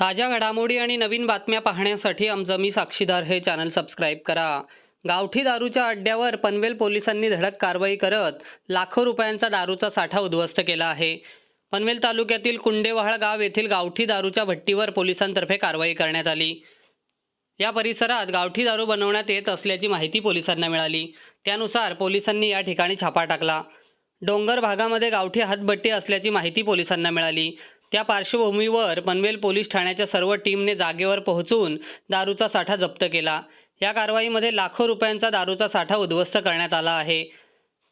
ताज्या घडामोडी आणि नवीन बातम्या पाहण्यासाठी आमचं मी साक्षीदार हे चॅनल सबस्क्राईब करा. गावठी दारूच्या अड्ड्यावर पनवेल पोलिसांनी धडक कारवाई करत लाखो रुपयांचा दारूचा साठा उद्ध्वस्त केला आहे. पनवेल तालुक्यातील कुंडेवाहाळ गाव येथील गावठी दारूच्या भट्टीवर पोलिसांतर्फे कारवाई करण्यात आली. या परिसरात गावठी दारू बनवण्यात येत असल्याची माहिती पोलिसांना मिळाली. त्यानुसार पोलिसांनी या ठिकाणी छापा टाकला. डोंगर भागामध्ये गावठी हातभट्टी असल्याची माहिती पोलिसांना मिळाली. त्या पार्श्वभूमीवर पनवेल पोलीस ठाण्याच्या सर्व टीमने जागेवर पोहोचून दारूचा साठा जप्त केला. या कारवाईमध्ये लाखो रुपयांचा दारूचा साठा उद्ध्वस्त करण्यात आला आहे.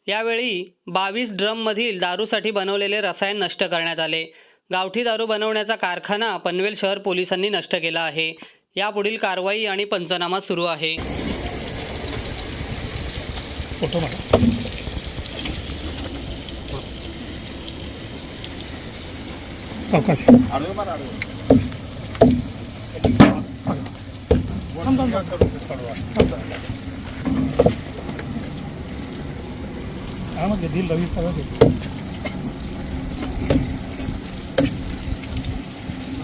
यावेळी बावीस ड्रममधील दारूसाठी बनवलेले रसायन नष्ट करण्यात आले. गावठी दारू बनवण्याचा कारखाना पनवेल शहर पोलिसांनी नष्ट केला आहे. यापुढील कारवाई आणि पंचनामा सुरू आहे. फोटो मारा सावकाश थांब, थांब, थांब. हा मग दिल रवी सगळं घे.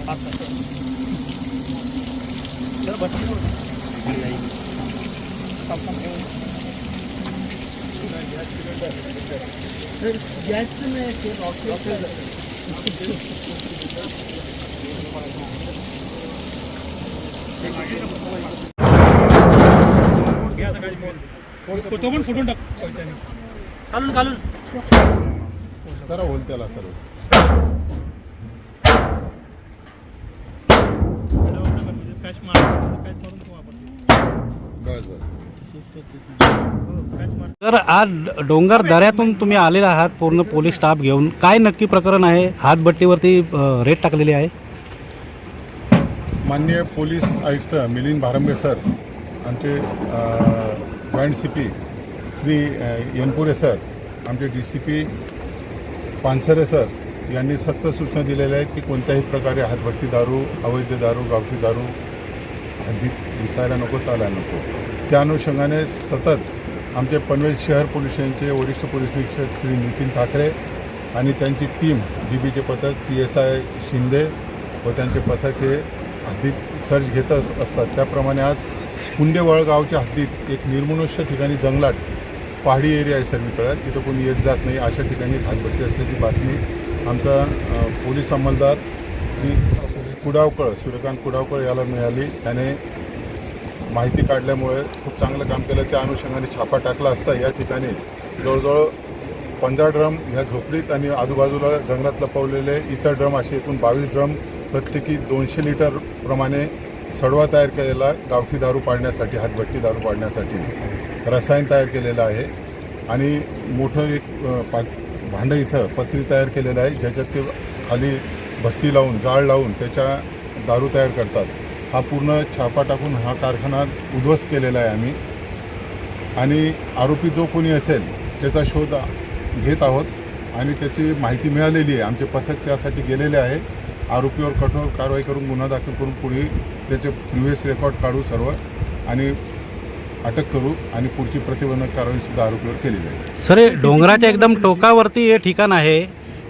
हात टाक. जरा बस. थांब, थांब, ठेव. तो पण फुटून टाक घालून घालून करा होईल त्याला सर्व पॅच मार पॅच मारून तर आज डोंगर दऱ्यातून तुम्ही आलेला आहात पूर्ण पोलीस स्टाफ घेऊन. काय नक्की प्रकरण आहे? हातभट्टीवरती रेट टाकलेली आहे. माननीय पोलीस आयुक्त मिलिंद भारंबे सर आमचे joint C P Shri Yenpure sir आमचे D C P Pansare sir यांनी सक्त सूचना दिलेल्या आहेत की कोणत्याही प्रकारे हातभट्टी दारू अवैध दारू गावठी दारू दिसायला नको चालायला नको. त्या अनुषंगाने सतत आमचे पनवेल शहर पोलीस स्टेशनचे वरिष्ठ पोलीस निरीक्षक श्री नितीन ठाकरे आणि त्यांची टीम डी बीचे पथक पी एस आय शिंदे व त्यांचे पथक हे हद्दीत सर्च घेत असतात. त्याप्रमाणे आज कुंडे वळगावच्या हद्दीत एक निर्मनुष्य ठिकाणी जंगलात पहाडी एरिया आहे सर्वीकडे. तिथं कोणी येत जात नाही अशा ठिकाणी हातभट्टी असल्याची बातमी आमचा पोलीस अंमलदार श्री कुडावकळ सूर्यकांत कुडावकळ याला मिळाली. त्याने माहिती काढल्यामुळे खूप चांगलं काम केलं. त्या अनुषंगाने छापा टाकला असता या ठिकाणी. जवळजवळ पंधरा ड्रम ह्या झोपडीत आणि आजूबाजूला जंगलात लपवलेले इतर ड्रम असे एकूण बावीस ड्रम प्रत्येकी दोनशे लिटर प्रमाणे सडवा तयार केलेला गावठी दारू पाडण्यासाठी हातभट्टी दारू पाडण्यासाठी रसायन तयार केलेलं आहे. आणि मोठं एक पा भांडं इथं पत्री तयार केलेलं आहे ज्याच्यात ते खाली भट्टी लावून जाळ लावून त्याच्या दारू तयार करतात. हा पूर्ण छापा टाकून हा कारखाना उद्ध्वस्त केलेला आहे आम्ही. आणि आरोपी जो कोणी असेल त्याचा शोध घेत आहोत आणि त्याची माहिती मिळालेली आहे. आमचे पथक त्यासाठी गेलेले आहे. आरोपीवर कठोर कारवाई करून गुन्हा दाखल करून पुढे त्याचे प्रिव्हियस रेकॉर्ड काढू सर्व आणि अटक करू आणि पुढची प्रतिबंधक कारवाईसुद्धा आरोपीवर केली जाईल. सर हे डोंगराच्या एकदम टोकावरती हे ठिकाण आहे.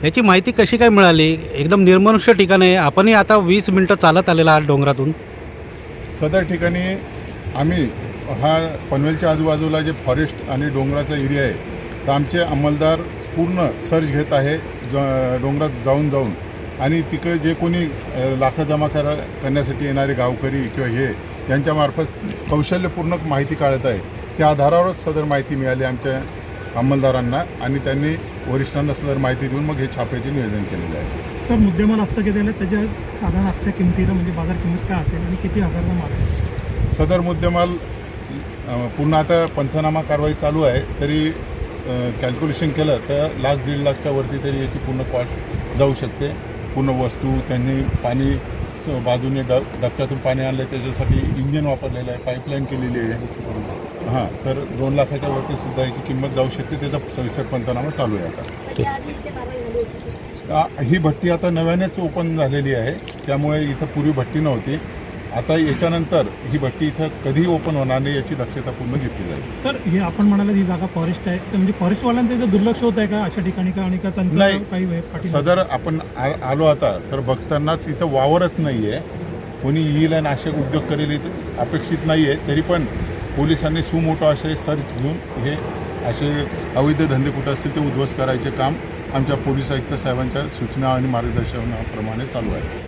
याची माहिती कशी काय मिळाली? एकदम निर्मनुष्य ठिकाण आहे. आपणही आता वीस मिनटं चालत आलेला आहात डोंगरातून. सदर ठिकाणी आम्ही हा पनवेलच्या आजूबाजूला जे फॉरेस्ट आणि डोंगराचा एरिया आहे तर आमचे अंमलदार पूर्ण सर्च घेत आहे ज डोंगरात जाऊन जाऊन. आणि तिकडे जे कोणी लाकडं जमा करा करण्यासाठी येणारे गावकरी किंवा हे यांच्यामार्फत कौशल्यपूर्ण माहिती काढत आहे. त्या आधारावरच सदर माहिती मिळाली आमच्या अंमलदारांना. आणि त्यांनी वरिष्ठांना सदर माहिती देऊन मग हे छाप्याचे नियोजन केलेलं आहे. सर मुद्देमाल हस्तगत केले त्याच्या साधारण आजच्या किमतीला म्हणजे बाजार किंमत काय असेल आणि किती हजारचा माल आहे? सदर मुद्देमाल पूर्ण आता पंचनामा कारवाई चालू आहे तरी कॅल्क्युलेशन केलं तर लाख दीड लाखच्या वरती तरी याची पूर्ण कॉस्ट जाऊ शकते. पूर्ण वस्तू त्यांनी पाणी बाजूने ड डबक्यातून पाणी आणलं त्याच्यासाठी इंजिन वापरलेलं आहे पाईपलाईन केलेली आहे. हां तर दोन लाखाच्या वरती सुद्धा याची किंमत जाऊ शकते त्याचा सविस्तर पंचनामा चालू आहे आता. ही भट्टी आता नव्यानेच ओपन झालेली आहे त्यामुळे इथं पूर्वी भट्टी नव्हती. आता याच्यानंतर ही भट्टी इथं कधीही ओपन होणार नाही याची दक्षता पूर्ण घेतली जाईल. सर हे आपण म्हणाला ही जागा फॉरेस्ट आहे. तर म्हणजे फॉरेस्टवाल्यांचं इथं दुर्लक्ष होत आहे का? अशा ठिकाणी का आणि का त्यांचं नाही. काही वे- पाठी सदर आपण आ- आलो आता तर बघतानाच इथं वावरच नाही आहे कोणी येईल आणि असे उद्योग करेल इथं अपेक्षित नाही आहे तरी पण पोलिसांनी सुमोठो असे सर्च घेऊन हे असे अवैध धंदे कुठं असतील ते उद्ध्वस्त करायचे काम आमच्या पोलीस आयुक्त साहेबांच्या सूचना आणि मार्गदर्शनाप्रमाणे चालू आहे.